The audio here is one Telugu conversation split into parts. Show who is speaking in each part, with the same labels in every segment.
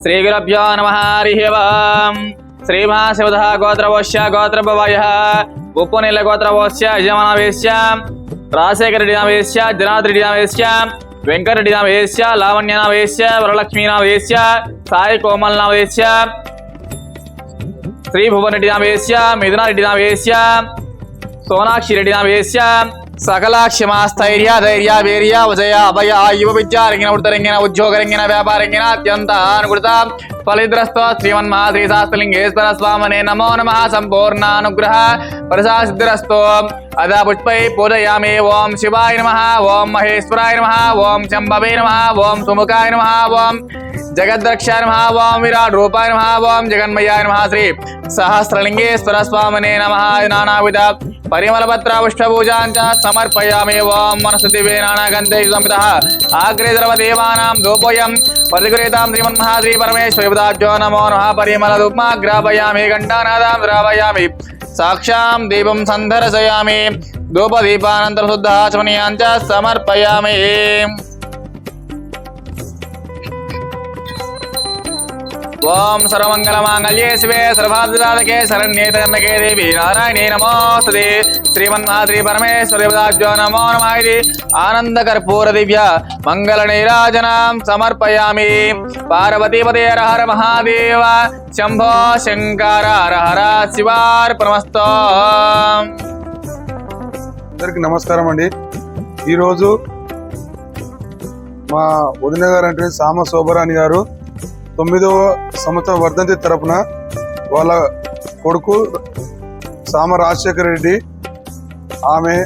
Speaker 1: శ్రీ గురభ్యో నమ హరి ఓం. శ్రీమహాశివధ గోత్రవోశ్య గోత్రభవయ. ఉప్పునీల గోత్రవోశ్య యజమానవేశ్య. రాజశేఖర రెడ్డి నామేశ్య జనార్దన్ రెడ్డి నామేశ్య వెంకటరెడ్డి నామేశ్య లావణ్య నామేశ్య వరలక్ష్మీ నామేశ్య సాయి కోమల్ నామేశ్య శ్రీ భువన్ రెడ్డి నామేశ్య సకల క్షమాస్థైర్య ధైర్య వీర్య ఉదయ అభయ యువ విద్య విద్యారంగిన ఉత్తరంగిన ఉద్యోగరంగిన వ్యాపారంగిన అత్యంత అనుకృత ఫలిద్రస్తో శ్రీమన్మహాశ్రీ శాస్త్రలింగేశ్వర స్వామనే నమో నమ. సంపూర్ణానుగ్రహ ప్రసాసిద్ధిరస్తో అద పుష్పై పూజయామి. ఓం శివాయ నమ. ఓం మహేశ్వరాయ నమ. ఓం శంభవే నమ. ఓం సుముఖాయ నమ. ఓం జగద్రక్షాయ నమ ఓం విరాట్ రూపాయ నమ ఓం జగన్మయాయ నమ శ్రీ సహస్రలింగేశ్వర స్వామినే నమ నానావిధ పరిమళపత్ర పుష్పపూజాంచ సమర్పయామి ఓం మనసు దివే నానాగంధే సంపిత ఆగ్రే సర్వదేవానాం దోపోయం ప్రతిగృహీతాం శ్రీమన్మహాశ్రీ పరమేశ్వరి పదాభ్యో నమో నమ పరిమళ దుగ్మాగ్రాపయామి ఘంటానాదాం ద్రావయామి సాక్షాం దీపం సందర్శయామి ధూపదీపానంతర శుద్ధ సమర్పయామి ఓం సర్వమంగళమాంగళ్యే శివే సర్వాధిదాతకే శరణ్యే త్రయంబకే దేవి నారాయణే నమోస్తుతే. శ్రీమన్మాద్రి పరమేశ్వరి నమో నమాయి ఇది ఆనందకర్పూర దివ్య మంగళ నీరాజనాం సమర్పయామి. పార్వతీపదే హర మహాదేవ. శంభో శంకర హర హర శివార్పణమస్తో.
Speaker 2: అందరికి నమస్కారం అండి. ఈరోజు మా వదిన గారు అంటే సామ శోభరాణి గారు తొమ్మిదవ సంవత్సరం వర్ధంతి తరపున వాళ్ళ కొడుకు సామ రాజశేఖర రెడ్డి ఆమె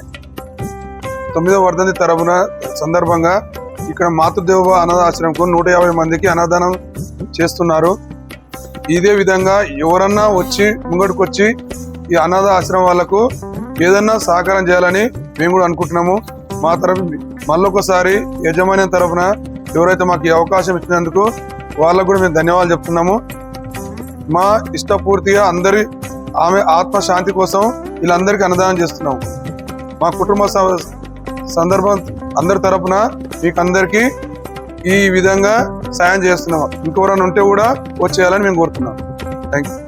Speaker 2: తొమ్మిదవ వర్ధంతి తరపున సందర్భంగా ఇక్కడ మాతృదేవ అనాథాశ్రమంకు నూట యాభై మందికి అన్నదానం చేస్తున్నారు. ఇదే విధంగా ఎవరన్నా వచ్చి ముంగడుకొచ్చి ఈ అనాథ ఆశ్రమం వాళ్ళకు ఏదన్నా సహకారం చేయాలని మేము కూడా అనుకుంటున్నాము. మా తరఫు మళ్ళొకసారి యజమాని తరఫున ఎవరైతే మాకు ఈ అవకాశం ఇచ్చినందుకు వాళ్ళకు కూడా మేము ధన్యవాదాలు చెప్తున్నాము. మా ఇష్టపూర్తిగా అందరి ఆమె ఆత్మ శాంతి కోసం వీళ్ళందరికీ అన్నదానం చేస్తున్నాము. మా కుటుంబ సందర్భం అందరి తరపున మీకు అందరికీ ఈ విధంగా సాయం చేస్తున్నాం ఇంకెవరైనా ఉంటే కూడా వచ్చేయాలని మేము కోరుతున్నాం థ్యాంక్ యూ